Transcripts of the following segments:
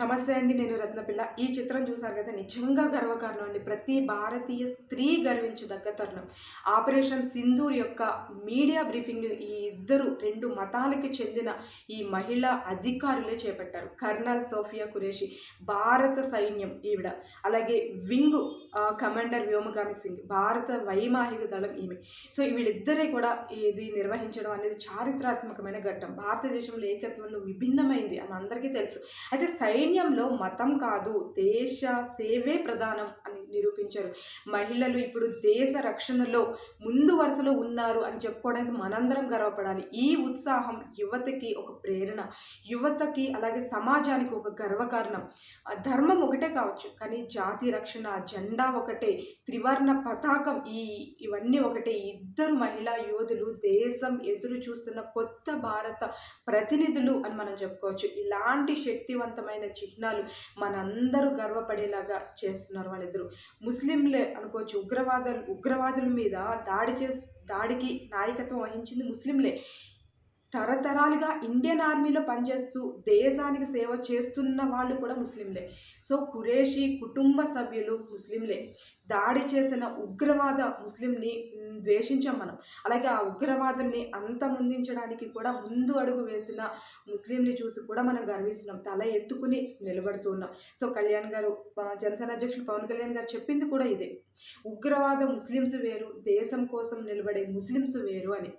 నమస్తే అండి నేను రత్నపిల్ల. ఈ చిత్రం చూసారు కదా నిజంగా గర్వకారణం అండి. ప్రతి భారతీయ స్త్రీ గర్వించదగ్గ తరుణం. ఆపరేషన్ సింధూర్ యొక్క మీడియా బ్రీఫింగ్ ఈ ఇద్దరు రెండు మతాలకి చెందిన ఈ మహిళా అధికారులే చేపట్టారు. కర్నల్ సోఫియా కురేషి భారత సైన్యం ఈవిడ. అలాగే వింగ్ కమాండర్ వ్యోమగామి సింగ్ భారత వైమాహిక దళం ఈమె. సో వీళ్ళిద్దరే కూడా ఇది నిర్వహించడం అనేది చారిత్రాత్మకమైన ఘట్టం. భారతదేశంలో ఏకత్వంలో విభిన్నమైంది అని అందరికీ తెలుసు. అయితే సై సైన్యంలో మతం కాదు దేశ సేవే ప్రధానం అని నిరూపించారు. మహిళలు ఇప్పుడు దేశ రక్షణలో ముందు వరుసలో ఉన్నారు అని చెప్పుకోవడానికి మనందరం గర్వపడాలి. ఈ ఉత్సాహం యువతకి ఒక ప్రేరణ యువతకి అలాగే సమాజానికి ఒక గర్వకారణం. ధర్మం ఒకటే కావచ్చు కానీ జాతి రక్షణ జెండా ఒకటే త్రివర్ణ పతాకం ఈ ఇవన్నీ ఒకటే. ఇద్దరు మహిళా యోధులు దేశం ఎదురు చూస్తున్న కొత్త భారత ప్రతినిధులు అని మనం చెప్పుకోవచ్చు. ఇలాంటి శక్తివంతమైన చిహ్నాలు మనందరూ గర్వపడేలాగా చేస్తున్నారు వాళ్ళిద్దరూ. ముస్లింలే అనుకోవచ్చు. ఉగ్రవాదులు ఉగ్రవాదుల మీద దాడి చేసి దాడికి నాయకత్వం వహించింది ముస్లింలే. తరతరాలుగా ఇండియన్ ఆర్మీలో పనిచేస్తూ దేశానికి సేవ చేస్తున్న వాళ్ళు కూడా ముస్లింలే. సో కురేషి కుటుంబ సభ్యులు ముస్లింలే. దాడి చేసిన ఉగ్రవాద ముస్లింని ద్వేషించాం మనం. అలాగే ఆ ఉగ్రవాదుల్ని అంతమొందించడానికి కూడా ముందు అడుగు వేసిన ముస్లింని చూసి కూడా మనం గర్విస్తున్నాం. తల ఎత్తుకుని నిలబడుతున్నాం. సో కళ్యాణ్ గారు జనసేన అధ్యక్షులు పవన్ కళ్యాణ్ గారు చెప్పింది కూడా ఇదే. ఉగ్రవాద ముస్లిమ్స్ వేరు దేశం కోసం నిలబడే ముస్లిమ్స్ వేరు అని.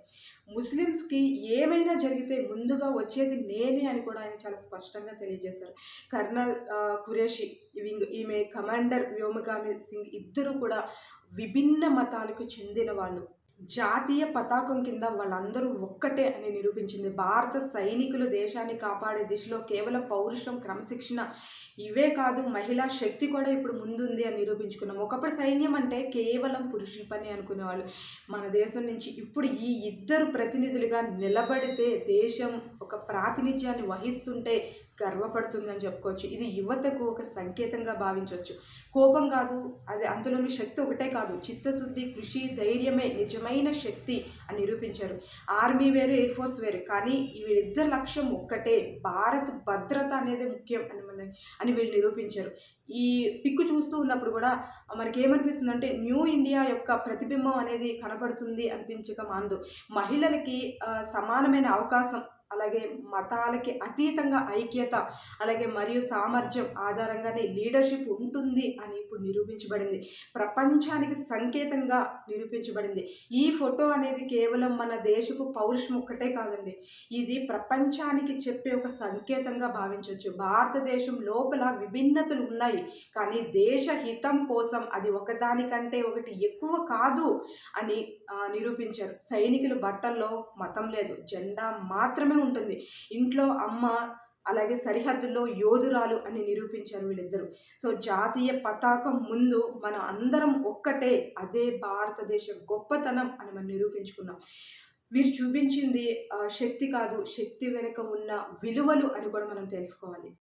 ముస్లిమ్స్కి ఏమైనా జరిగితే ముందుగా వచ్చేది నేనే అని కూడా ఆయన చాలా స్పష్టంగా తెలియజేశారు. కర్నల్ ఖురేషి వింగ్ ఈమె కమాండర్ వ్యోమగామి సింగ్ ఇద్దరు కూడా విభిన్న మతాలకు చెందిన వాళ్ళు. జాతీయ పతాకం కింద వాళ్ళందరూ ఒక్కటే అని నిరూపించింది. భారత సైనికులు దేశాన్ని కాపాడే దిశలో కేవలం పౌరుషం క్రమశిక్షణ ఇవే కాదు మహిళా శక్తి కూడా ఇప్పుడు ముందుంది అని నిరూపించుకున్నాం. ఒకప్పుడు సైన్యం అంటే కేవలం పురుషుల పని అనుకునేవాళ్ళు. మన దేశం నుంచి ఇప్పుడు ఈ ఇద్దరు ప్రతినిధులుగా నిలబడితే దేశం ఒక ప్రాతినిధ్యాన్ని వహిస్తుంటే గర్వపడుతుందని చెప్పుకోవచ్చు. ఇది యువతకు ఒక సంకేతంగా భావించవచ్చు. కోపం కాదు అది అందులోని శక్తి ఒకటే కాదు. చిత్తశుద్ధి కృషి ధైర్యమే నిజమైన శక్తి అని నిరూపించారు. ఆర్మీ వేరు ఎయిర్ ఫోర్స్ వేరు. కానీ వీళ్ళిద్దరు లక్ష్యం ఒక్కటే భారత్ భద్రత అనేది ముఖ్యం అని మన అని వీళ్ళు నిరూపించారు. ఈ పిక్కు చూస్తూ ఉన్నప్పుడు కూడా మనకి ఏమనిపిస్తుంది అంటే న్యూ ఇండియా యొక్క ప్రతిబింబం అనేది కనపడుతుంది అనిపించక మాందు. మహిళలకి సమానమైన అవకాశం అలాగే మతాలకి అతీతంగా ఐక్యత అలాగే మరియు సామర్థ్యం ఆధారంగానే లీడర్షిప్ ఉంటుంది అని ఇప్పుడు నిరూపించబడింది. ప్రపంచానికి సంకేతంగా నిరూపించబడింది. ఈ ఫోటో అనేది కేవలం మన దేశపు పౌరుషం ఒక్కటే కాదండి. ఇది ప్రపంచానికి చెప్పే ఒక సంకేతంగా భావించవచ్చు. భారతదేశం లోపల విభిన్నతలు ఉన్నాయి. కానీ దేశ హితం కోసం అది ఒకదానికంటే ఒకటి ఎక్కువ కాదు అని నిరూపించారు. సైనికుల బట్టల్లో మతం లేదు. జెండా మాత్రమే ఉంటుంది. ఇంట్లో అమ్మ అలాగే సరిహద్దుల్లో యోధురాలు అని నిరూపించారు వీళ్ళిద్దరూ. సో జాతీయ పతాకం ముందు మనం అందరం ఒక్కటే అదే భారతదేశ గొప్పతనం అని మనం నిరూపించుకున్నాం. వీరు చూపించింది శక్తి కాదు శక్తి వెనుక ఉన్న విలువలు అని కూడా మనం తెలుసుకోవాలి.